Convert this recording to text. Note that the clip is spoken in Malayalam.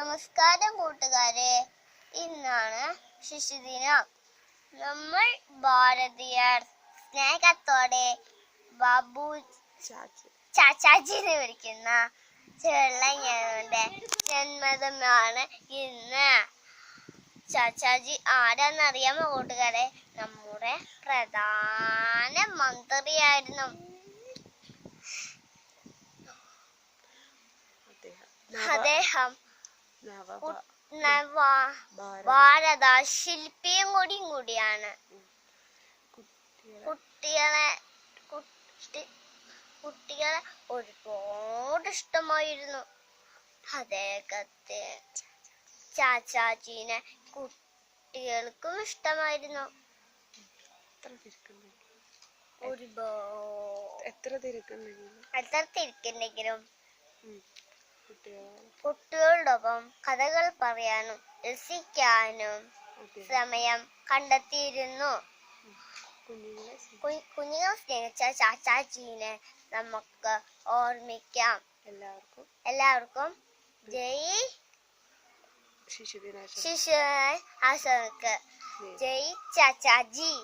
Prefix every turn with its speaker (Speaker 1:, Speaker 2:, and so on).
Speaker 1: നമസ്കാരം കൂട്ടുകാരെ. ഇന്നാണ് ശിശുദിനം. നമ്മൾ ഭാരതീയർ സ്നേഹത്തോടെ ബാബു
Speaker 2: ചാച്ചി.
Speaker 1: ചാച്ചാജിനെ വിളിക്കുന്ന ചെള്ളങ്ങളുടെ ജന്മദിനമാണ് ഇന്ന്. ചാച്ചാജി ആരാന്നറിയാമോ കൂട്ടുകാരെ? നമ്മുടെ പ്രധാന മന്ത്രിയായിരുന്നു.
Speaker 2: അദ്ദേഹം. ഭാരത
Speaker 1: ശില്പിയും കൂടിയും കൂടിയാണ്.
Speaker 2: കുട്ടികളെ.
Speaker 1: കുട്ടികളെ ഒരുപാട് ഇഷ്ടമായിരുന്നു. അദ്ദേഹത്തെ ചാച്ചാജീനെ കുട്ടികൾക്കും ഇഷ്ടമായിരുന്നു.
Speaker 2: എത്ര തിരക്കുണ്ടെങ്കിലും
Speaker 1: ഒരുപാട്
Speaker 2: എത്ര തിരക്കുണ്ടെങ്കിലും
Speaker 1: കുട്ടികളോടൊപ്പം കഥകൾ പറയാനും രസിക്കാനും സമയം കണ്ടെത്തിയിരുന്നു. കുഞ്ഞുങ്ങൾ സ്നേഹിച്ച. ചാച്ചാജീനെ നമുക്ക് ഓർമ്മിക്കാം.
Speaker 2: എല്ലാവർക്കും.
Speaker 1: എല്ലാവർക്കും ജയ്
Speaker 2: ശിശുദിന
Speaker 1: ശിശു ആശ്രമക്ക് ജയ് ചാച്ചാജി.